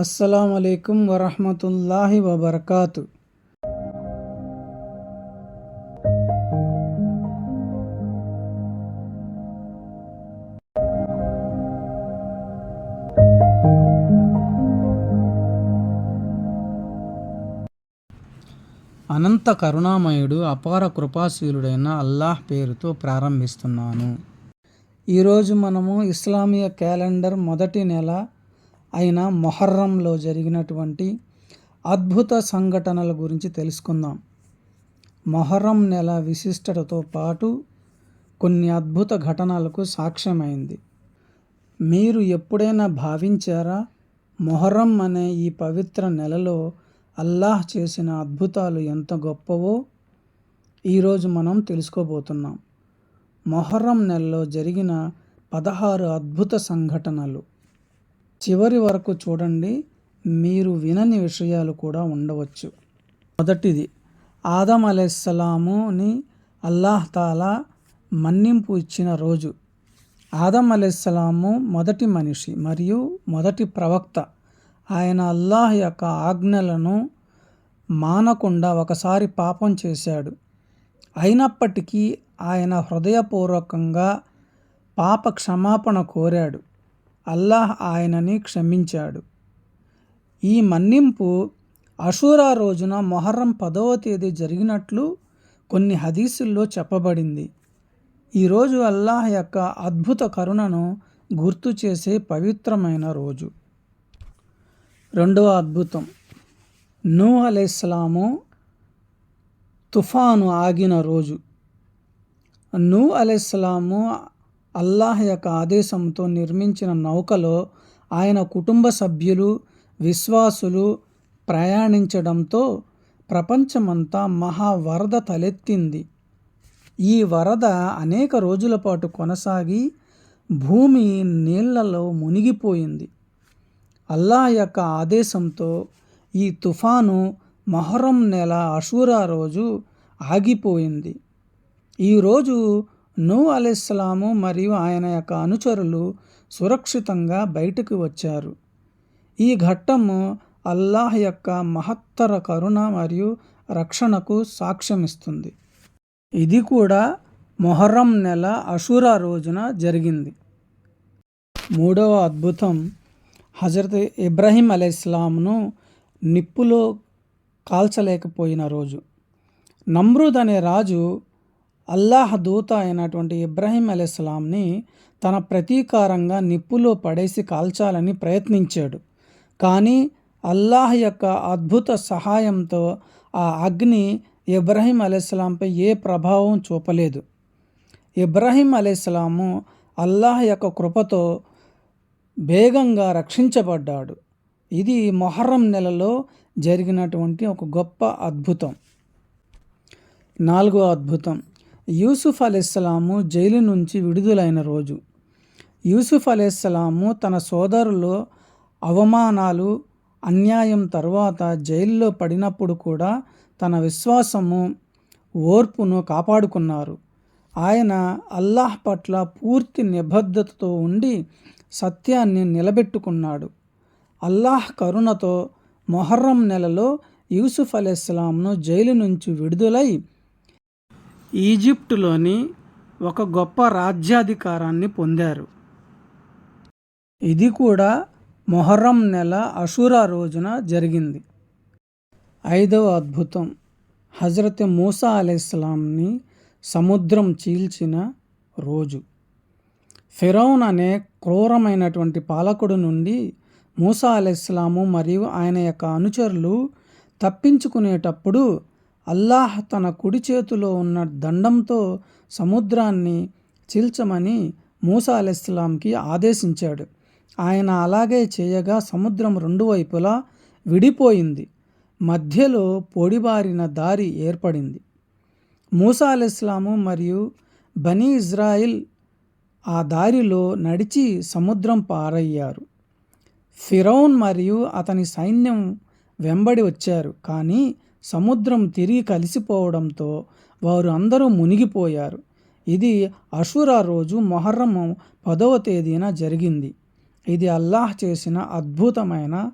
అస్సలం అయికం వరహమతుల్లాహి వబర్కాతు. అనంత కరుణామయుడు అపార కృపాశీలుడైన అల్లాహ్ పేరుతో ప్రారంభిస్తున్నాను. ఈరోజు మనము ఇస్లామీయ క్యాలెండర్ మొదటి నెల అయిన మొహర్రంలో జరిగినటువంటి అద్భుత సంఘటనల గురించి తెలుసుకుందాం. మొహర్రం నెల విశిష్టతతో పాటు కొన్ని అద్భుత ఘటనలకు సాక్ష్యమైంది. మీరు ఎప్పుడైనా భావించారా? మొహర్రం అనే ఈ పవిత్ర నెలలో అల్లాహ్ చేసిన అద్భుతాలు ఎంత గొప్పవో? ఈరోజు మనం తెలుసుకోబోతున్నాం. మొహర్రం నెలలో జరిగిన పదహారు అద్భుత సంఘటనలు. చివరి వరకు చూడండి మీరు వినని విషయాలు కూడా ఉండవచ్చు. మొదటిది ఆదం అలెస్సలాముని అల్లాహ్ తాలా మన్నింపు ఇచ్చిన రోజు. ఆదం అలెస్సలాము మొదటి మనిషి మరియు మొదటి ప్రవక్త. ఆయన అల్లాహ్ యొక్క ఆజ్ఞలను మానకుండా ఒకసారి పాపం చేశాడు. అయినప్పటికీ ఆయన హృదయపూర్వకంగా పాప క్షమాపణ కోరాడు. అల్లాహ్ ఆయనని క్షమించాడు. ఈ మన్నింపు అషూరా రోజున మొహర్రం పదవ తేదీ జరిగినట్లు కొన్ని హదీసుల్లో చెప్పబడింది. ఈరోజు అల్లాహ్ యొక్క అద్భుత కరుణను గుర్తు చేసే పవిత్రమైన రోజు. రెండవ అద్భుతం. నూ అలైస్లాము తుఫాను ఆగిన రోజు. నూ అలైస్లాము అల్లాహ్ యొక్క ఆదేశంతో నిర్మించిన నౌకలో ఆయన కుటుంబ సభ్యులు విశ్వాసులు ప్రయాణించడంతో ప్రపంచమంతా మహా వరద తలెత్తింది. ఈ వరద అనేక రోజుల పాటు కొనసాగి భూమి నీళ్ళలో మునిగిపోయింది. అల్లాహ్ యొక్క ఆదేశంతో ఈ తుఫాను మొహరం నెల అషూరా రోజు ఆగిపోయింది. ఈరోజు నూ అలెస్లాము మరియు ఆయన యొక్క అనుచరులు సురక్షితంగా బయటకు వచ్చారు. ఈ ఘట్టము అల్లాహ్ యొక్క మహత్తర కరుణ మరియు రక్షణకు సాక్ష్యమిస్తుంది. ఇది కూడా మొహర్రం నెల అషూరా రోజున జరిగింది. మూడవ అద్భుతం హజరత్ ఇబ్రాహీం అలైస్లాంను నిప్పులో కాల్చలేకపోయిన రోజు. నమ్రూద్ అనే రాజు అల్లాహ్ దూత అయినటువంటి ఇబ్రాహీం అలైస్లాంని తన ప్రతీకారంగా నిప్పులో పడేసి కాల్చాలని ప్రయత్నించాడు. కానీ అల్లాహ్ యొక్క అద్భుత సహాయంతో ఆ అగ్ని ఇబ్రాహీం అలైస్లాంపై ఏ ప్రభావం చూపలేదు. ఇబ్రాహీం అలైస్లాము అల్లాహ్ యొక్క కృపతో వేగంగా రక్షించబడ్డాడు. ఇది మొహర్రం నెలలో జరిగినటువంటి ఒక గొప్ప అద్భుతం. నాలుగో అద్భుతం. యూసుఫ్ అలెస్సలాము జైలు నుంచి విడుదలైన రోజు. యూసుఫ్ అలెస్సలాము తన సోదరులు అవమానాలు అన్యాయం తర్వాత జైల్లో పడినప్పుడు కూడా తన విశ్వాసము ఓర్పును కాపాడుకున్నారు. ఆయన అల్లాహ్ పట్ల పూర్తి నిబద్ధతతో ఉండి సత్యాన్ని నిలబెట్టుకున్నాడు. అల్లాహ్ కరుణతో మొహర్రం నెలలో యూసుఫ్ అలెస్లాంను జైలు నుంచి విడుదలై ఈజిప్టులోని ఒక గొప్ప రాజ్యాధికారాన్ని పొందారు. ఇది కూడా మొహర్రం నెల అషూరా రోజున జరిగింది. ఐదవ అద్భుతం. హజరత్ మూసా అలైస్లాంని సముద్రం చీల్చిన రోజు. ఫిరౌన్ అనే క్రూరమైనటువంటి పాలకుడు నుండి మూసా అలైస్లాము మరియు ఆయన యొక్క అనుచరులు తప్పించుకునేటప్పుడు అల్లాహ్ తన కుడి చేతిలో ఉన్న దండంతో సముద్రాన్ని చీల్చమని మూసా అలెస్లాంకి ఆదేశించాడు. ఆయన అలాగే చేయగా సముద్రం రెండు వైపులా విడిపోయింది. మధ్యలో పొడిబారిన దారి ఏర్పడింది. మూసా అలెస్లాము మరియు బనీ ఇజ్రాయిల్ ఆ దారిలో నడిచి సముద్రం పారయ్యారు. ఫిరౌన్ మరియు అతని సైన్యం వెంబడి వచ్చారు. కానీ సముద్రం తిరిగి కలిసిపోవడంతో వారు అందరూ మునిగిపోయారు. ఇది అషురా రోజు మొహర్రం పదవ తేదీన జరిగింది. ఇది అల్లాహ్ చేసిన అద్భుతమైన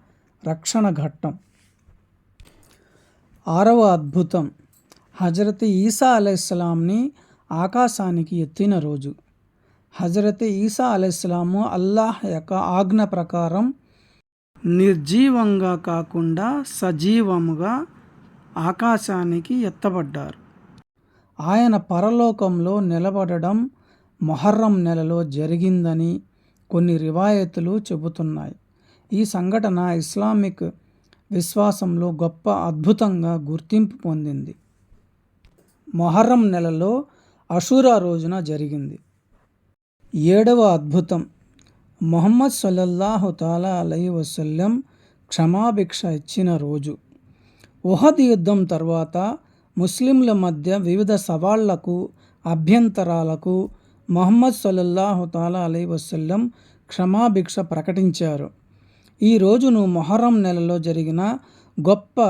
రక్షణ ఘట్టం. ఆరవ అద్భుతం. హజరత్ ఈసా అలైహిస్సలాంని ఆకాశానికి ఎత్తిన రోజు. హజరత్ ఈసా అలైహిస్సలాము అల్లాహ్ యొక్క ఆజ్ఞ ప్రకారం నిర్జీవంగా కాకుండా సజీవముగా ఆకాశానికి ఎత్తబడ్డారు. ఆయన పరలోకంలో నిలబడడం మొహర్రం నెలలో జరిగిందని కొన్ని రివాయతులు చెబుతున్నాయి. ఈ సంఘటన ఇస్లామిక్ విశ్వాసంలో గొప్ప అద్భుతంగా గుర్తింపు పొందింది. మొహర్రం నెలలో అషూరా రోజున జరిగింది. ఏడవ అద్భుతం. మొహమ్మద్ సల్లల్లాహు తాలా అలై వసల్లం క్షమాభిక్ష ఇచ్చిన రోజు. ఉహద్ యుద్ధం తర్వాత ముస్లింల మధ్య వివిధ సవాళ్ళకు అభ్యంతరాలకు మొహమ్మద్ సల్లల్లాహు తాలా వసల్లం క్షమాభిక్ష ప్రకటించారు. ఈ రోజును మొహరం నెలలో జరిగిన గొప్ప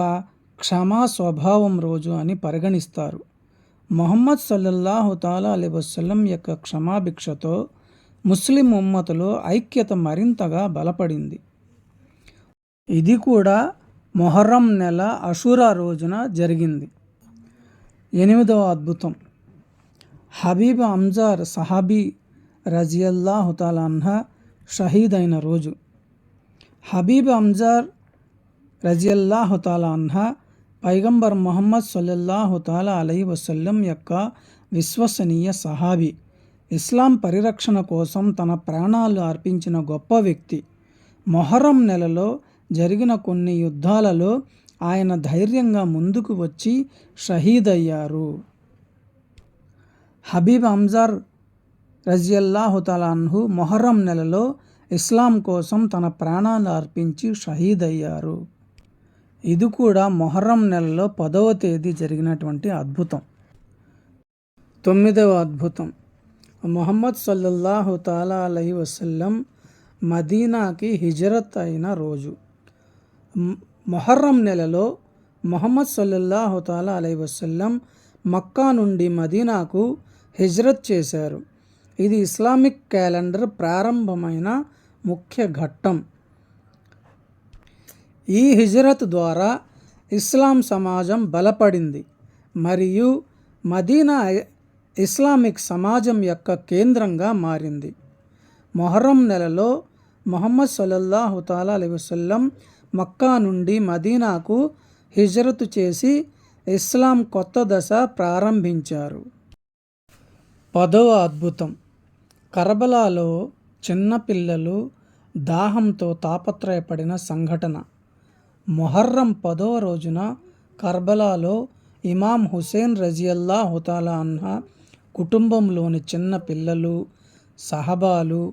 క్షమా స్వభావం రోజు అని పరిగణిస్తారు. మొహమ్మద్ సల్లల్లాహు తాలా అలీ వసల్లం యొక్క క్షమాభిక్షతో ముస్లిం ఉమ్మతులో ఐక్యత మరింతగా బలపడింది. ఇది కూడా మొహర్రం నెల అషూరా రోజున జరిగింది. ఎనిమిదవ అద్భుతం. హబీబ్ అంజార్ సహాబీ రజియల్లాహు తాలాన్హా షహీద్ అయిన రోజు. హబీబ్ అంజార్ రజియల్లాహు తాలాన్హా పైగంబర్ మొహమ్మద్ సల్లల్లాహు తాలా అలై వసల్లం యొక్క విశ్వసనీయ సహాబీ. ఇస్లాం పరిరక్షణ కోసం తన ప్రాణాలు అర్పించిన గొప్ప వ్యక్తి. మొహరం నెలలో జరిగిన కొన్ని యుద్ధాలలో ఆయన ధైర్యంగా ముందుకు వచ్చి షహీద్ అయ్యారు హబీబ్ అంజార్ రజియల్లాహు తలాన్హు మొహర్రం నెలలో ఇస్లాం కోసం తన ప్రాణాలు అర్పించి షహీద్ అయ్యారు ఇది కూడా మొహర్రం నెలలో పదవ తేదీ జరిగినటువంటి అద్భుతం. తొమ్మిదవ అద్భుతం. మొహమ్మద్ సల్లల్లాహు తాలా అలహి వసల్లం మదీనాకి హిజరత్ అయిన రోజు. మొహర్రం నెలలో మొహమ్మద్ సల్లల్లాహు తాలా అలై వసల్లం మక్కా నుండి మదీనాకు హిజ్రత్ చేశారు. ఇది ఇస్లామిక్ క్యాలెండర్ ప్రారంభమైన ముఖ్య ఘట్టం. ఈ హిజ్రత్ ద్వారా ఇస్లాం సమాజం బలపడింది. మరియు మదీనా ఇస్లామిక్ సమాజం యొక్క కేంద్రంగా మారింది. మొహర్రం నెలలో మొహమ్మద్ సల్లల్లాహు తాలా అలై వసల్లం మక్కా నుండి మదీనాకు హిజరతు చేసి ఇస్లాం కొత్త దశ ప్రారంభించారు. పదవ అద్భుతం. కర్బలాలో చిన్నపిల్లలు దాహంతో తాపత్రయపడిన సంఘటన. మొహర్రం పదవ రోజున కర్బలాలో ఇమాం హుసేన్ రజియల్లా హుతాలా అన్న కుటుంబంలోని చిన్న పిల్లలు సహబాలు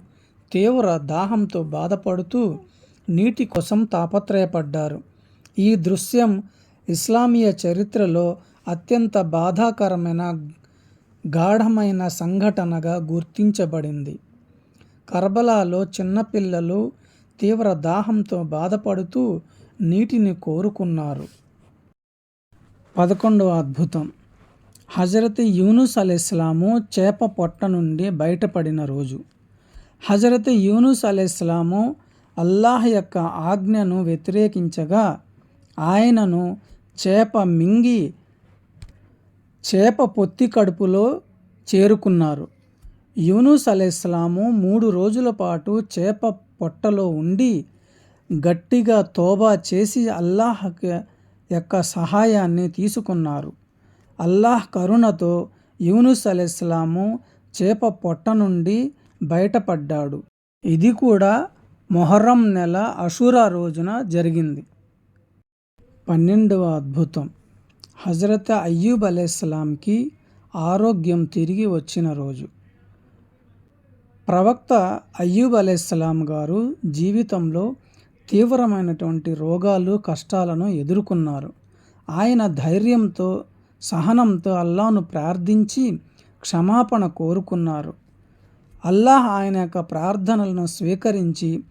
తీవ్ర దాహంతో బాధపడుతూ నీటి కోసం తాపత్రయపడ్డారు. ఈ దృశ్యం ఇస్లామీయ చరిత్రలో అత్యంత బాధాకరమైన గాఢమైన సంఘటనగా గుర్తించబడింది. కర్బలాలో చిన్నపిల్లలు తీవ్ర దాహంతో బాధపడుతూ నీటిని కోరుకున్నారు. పదకొండవ అద్భుతం. హజరత్ యూనుస్ అలైస్లాము చేప పొట్ట నుండి బయటపడిన రోజు. హజరత్ యూనుస్ అలైస్లాము అల్లాహ్ యొక్క ఆజ్ఞను వ్యతిరేకించగా ఆయనను చేప మింగి చేప పొత్తి కడుపులో చేరుకున్నారు. యూనుస్ అలైస్లాము మూడు రోజుల పాటు చేప పొట్టలో ఉండి గట్టిగా తోబా చేసి అల్లాహ్ యొక్క సహాయాన్ని తీసుకున్నారు. అల్లాహ్ కరుణతో యూనుస్ అలైస్లాము చేప పొట్ట నుండి బయటపడ్డాడు. ఇది కూడా మొహర్రం నెల అషూరా రోజున జరిగింది. పన్నెండవ అద్భుతం. హజరత్ అయ్యూబ్ అలైస్లాంకి ఆరోగ్యం తిరిగి వచ్చిన రోజు. ప్రవక్త అయ్యూబ్ అలైస్లాం గారు జీవితంలో తీవ్రమైనటువంటి రోగాలు కష్టాలను ఎదుర్కొన్నారు. ఆయన ధైర్యంతో సహనంతో అల్లాను ప్రార్థించి క్షమాపణ కోరుకున్నారు. అల్లాహ్ ఆయన యొక్క ప్రార్థనలను స్వీకరించి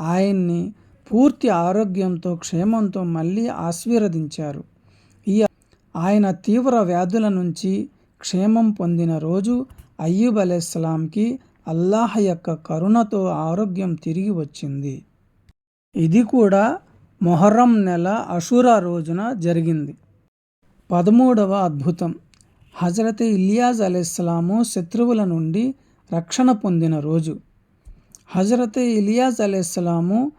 ఆయన్ని పూర్తి ఆరోగ్యంతో క్షేమంతో మళ్ళీ ఆశీర్వదించారు. ఈ ఆయన తీవ్ర వ్యాధుల నుంచి క్షేమం పొందిన రోజు అయ్యూబ్ అలైస్లాంకి అల్లాహ్ యొక్క కరుణతో ఆరోగ్యం తిరిగి వచ్చింది. ఇది కూడా మొహర్రం నెల అషూరా రోజున జరిగింది. పదమూడవ అద్భుతం. హజరత్ ఇలియాజ్ అలెస్లాము శత్రువుల నుండి రక్షణ పొందిన రోజు. హజరత్ ఇలియాజ్ అలెస్లాము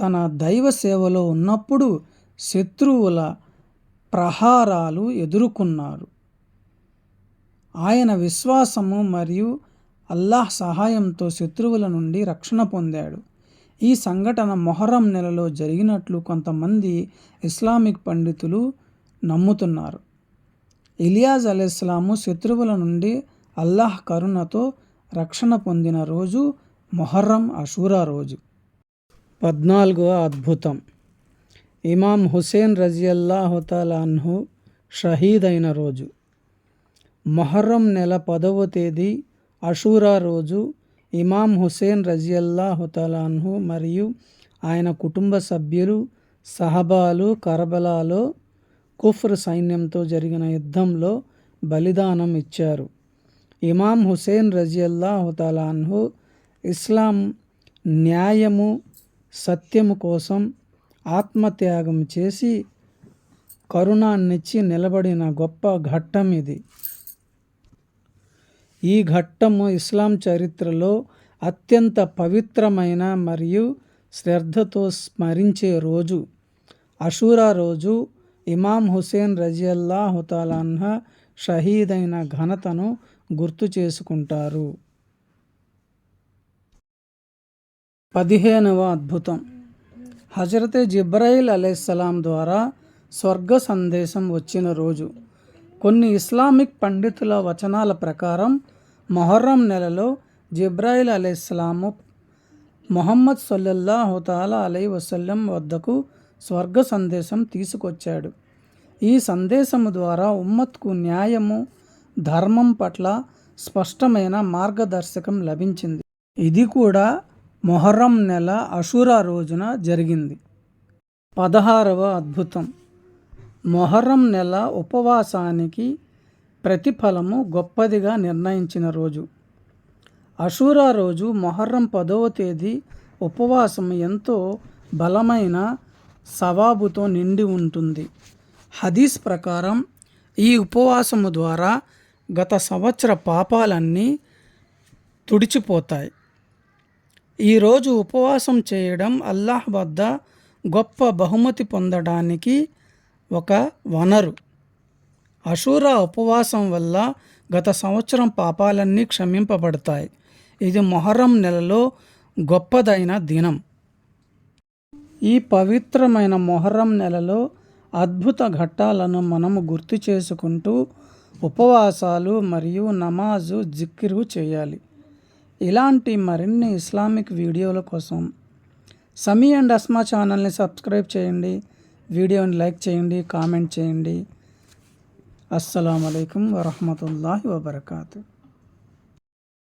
తన దైవ సేవలో ఉన్నప్పుడు శత్రువుల ప్రహారాలు ఎదుర్కొన్నారు. ఆయన విశ్వాసము మరియు అల్లాహ్ సహాయంతో శత్రువుల నుండి రక్షణ పొందాడు. ఈ సంఘటన మొహరం నెలలో జరిగినట్లు కొంతమంది ఇస్లామిక్ పండితులు నమ్ముతున్నారు. ఇలియాజ్ అలెస్లాము శత్రువుల నుండి అల్లాహ్ కరుణతో రక్షణ పొందిన రోజు మొహర్రం అషూరా రోజు. పద్నాలుగో అద్భుతం. ఇమాం హుసేన్ రజియల్లాహుతాలాన్హు షహీద్ అయిన రోజు. మొహర్రం నెల పదవ తేదీ అషూరా రోజు ఇమాం హుసేన్ రజియల్లాహుతాలాన్హు మరియు ఆయన కుటుంబ సభ్యులు సహబాలు కరబలాలో కుఫ్ర్ సైన్యంతో జరిగిన యుద్ధంలో బలిదానం ఇచ్చారు. ఇమాం హుసేన్ రజియల్లాహుతాలాన్హు ఇస్లాం న్యాయము సత్యము కోసం ఆత్మత్యాగం చేసి కరుణాన్నిచ్చి నిలబడిన గొప్ప ఘట్టం ఇది. ఈ ఘట్టము ఇస్లాం చరిత్రలో అత్యంత పవిత్రమైన మరియు శ్రద్ధతో స్మరించే రోజు. అషూరా రోజు ఇమాం హుసేన్ రజియల్లా హుతాలాన్హ షహీదైన ఘనతను గుర్తు చేసుకుంటారు. పదిహేనవ అద్భుతం. హజరతే జిబ్రాయిల్ అలైహిస్సలాం ద్వారా స్వర్గ సందేశం వచ్చిన రోజు కొన్ని ఇస్లామిక్ పండితుల వచనాల ప్రకారం మొహర్రం నెలలో జిబ్రాయిల్ అలైస్లాము మొహమ్మద్ సల్లల్లాహు తాలా అలై వసల్లం వద్దకు స్వర్గ సందేశం తీసుకొచ్చాడు. ఈ సందేశము ద్వారా ఉమ్మత్కు న్యాయము ధర్మం పట్ల స్పష్టమైన మార్గదర్శకం లభించింది. ఇది కూడా మొహర్రం నెల అషూరా రోజున జరిగింది. పదహారవ అద్భుతం. మొహర్రం నెల ఉపవాసానికి ప్రతిఫలము గొప్పదిగా నిర్ణయించిన రోజు. అషూరా రోజు మొహర్రం పదవ తేదీ ఉపవాసం ఎంతో బలమైన సవాబుతో నిండి ఉంటుంది. హదీస్ ప్రకారం ఈ ఉపవాసము ద్వారా గత సంవత్సర పాపాలన్నీ తుడిచిపోతాయి. ఈరోజు ఉపవాసం చేయడం అల్లాహ్ వద్ద గొప్ప బహుమతి పొందడానికి ఒక వనరు. అషూరా ఉపవాసం వల్ల గత సంవత్సరం పాపాలన్నీ క్షమింపబడతాయి. ఇది మొహరం నెలలో గొప్పదైన దినం. ఈ పవిత్రమైన మొహరం నెలలో అద్భుత ఘట్టాలను మనము గుర్తు చేసుకుంటూ ఉపవాసాలు మరియు నమాజు జిక్కిరు చేయాలి. ఇలాంటి మరిన్ని ఇస్లామిక్ వీడియోల కోసం సమీ అండ్ అస్మా ఛానల్ని సబ్స్క్రైబ్ చేయండి. వీడియోని లైక్ చేయండి కామెంట్ చేయండి. అస్సలం అయికం వరహమూల వబర్కాతు.